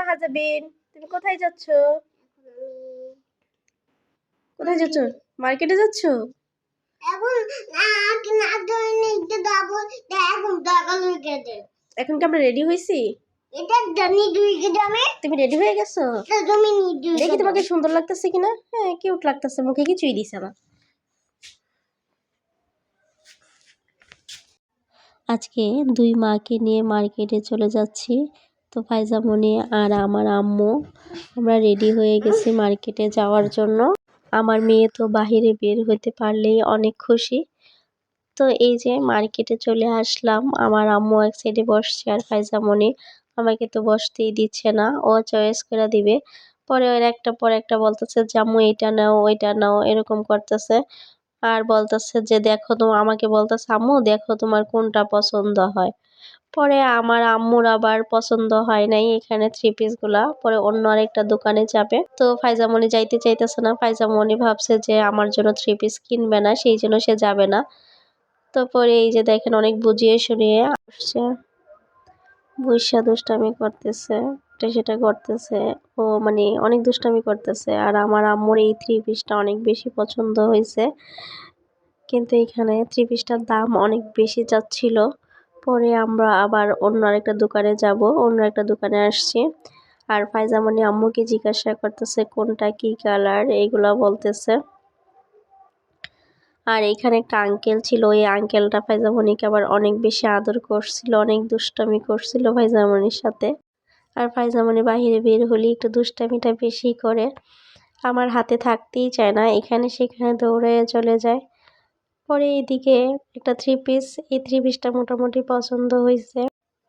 মাহাজাবিন তুমি কোথায় যাচ্ছ? কোথায় যাচ্ছ? মার্কেটে যাচ্ছ? এখন কি আমরা রেডি হয়েছি তুমি রেডি হয়ে গেছো? দেখি তোমাকে সুন্দর লাগতেছে কিনা? হ্যাঁ কিউট লাগতেছে মুখে কিছুই দিছে না। আজকে দুই মাকে নিয়ে মার্কেটে চলে যাচ্ছি। তো ফাইজামণি আর আমার আম্মু, আমরা রেডি হয়ে গেছি মার্কেটে যাওয়ার জন্য। আমার মেয়ে তো বাহিরে বের হতে পারলেই অনেক খুশি। তো এই যে মার্কেটে চলে আসলাম, আমার আম্মু এক সাইডে বসছে আর ফাইজামণি আমাকে তো বসতেই দিচ্ছে না, ও চয়েস করে দিবে। পরে ওর একটা পর একটা বলতেছে, জামু এইটা নাও, ওইটা নাও, এরকম করতেছে। আর বলতেছে যে, দেখো তো আমাকে বলতেছে, আম্মু, দেখো তোমার কোনটা পছন্দ হয়? পরে আমার আম্মুর আবার পছন্দ হয় নাই এখানে থ্রি পিসগুলা। পরে অন্য আরেকটা দোকানে যাবে। তো ফাইজামণি যাইতে চাইতেছে না। ফাইজামণি ভাবছে যে, আমার জন্য থ্রি পিস কিনবে না, সেই জন্য সে যাবে না। তো পরে এই যে দেখেন, অনেক বুঝিয়ে শুনিয়ে আসছে। বৈশা দুষ্টামি করতেছে। এটা সেটা করতেছে। ও মানে অনেক দুষ্টামি করতেছে। আর আমার আম্মুর এই থ্রি পিসটা অনেক বেশি পছন্দ হয়েছে। কিন্তু এখানে থ্রি পিসটার দাম অনেক বেশি যাচ্ছিল। পরে আমরা আবার অন্য আরেকটা দোকানে যাব। অন্য একটা দোকানে আসছি। আর ফাইজামণি আম্মুকে জিজ্ঞাসা করতেছে, কোনটা কি কালার এইগুলা বলতেছে। আর এখানে একটা আঙ্কেল ছিল। ওই আঙ্কেলটা ফাইজামণিকে আবার অনেক বেশি আদর করছিল, অনেক দুষ্টামি করছিল ফাইজামণির সাথে। আর ফাইজামণি বাহিরে বের হলে একটু দুষ্টামিটা বেশি করে। আমার হাতে থাকতেই চায় না, এখানে সেখানে দৌড়ে চলে যায়। পরে এইদিকে একটা থ্রি পিস এই থ্রি পিসটা মোটামুটি পছন্দ হয়েছে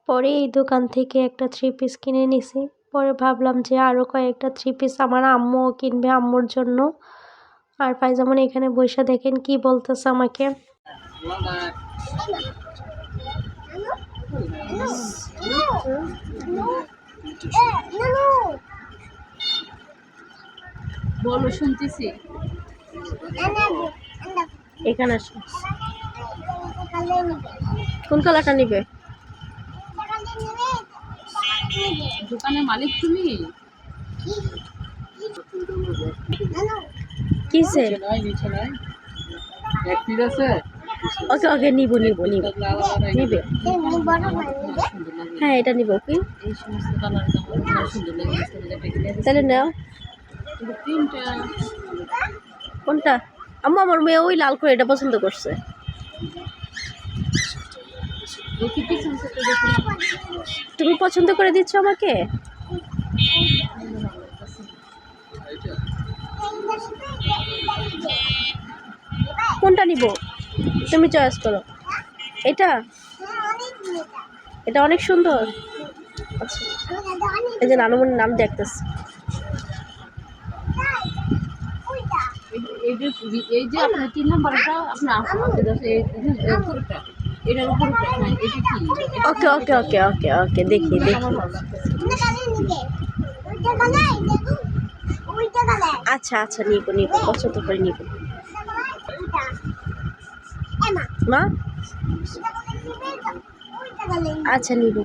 পরে এই দোকান থেকে একটা থ্রি পিস কিনে নিছি। পরে ভাবলাম যে আরও কয়েকটা থ্রি পিস আমার আম্মুও কিনবে আম্মুর জন্য। আর ফাইজামন এখানে বসে দেখেন কি বলতেছে আমাকে। বলো শুনতেছি। এখানে আসো। কোন কালারটা নিবে? দোকানের মালিক তুমি? কিসে এক পিস আছে? ওকে ওকে, নিব নিব নিব। নিবে? হ্যাঁ এটা নিব কি এই সমস্ত কালার আমার সুন্দর লাগে একটা কিনে দিছি। তাহলে নাও। কোনটা? আম্মু, আমার মেয়ে ওই লাল করে এটা পছন্দ করছে। তুমি পছন্দ করে দিচ্ছ আমাকে? কোনটা নিব? তুমি চয়েস করো। এটা? এটা অনেক সুন্দর। আচ্ছা। এই যে নানুমনির নাম দেখতেছি। এই- যে আপনার তিন নাম্বারটা আপনার এটার ওকে ওকে ওকে ওকে ওকে দেখি দেখি। আচ্ছা আচ্ছা নিব নিব পছন্দ করে নিব। মা? আচ্ছা নিব।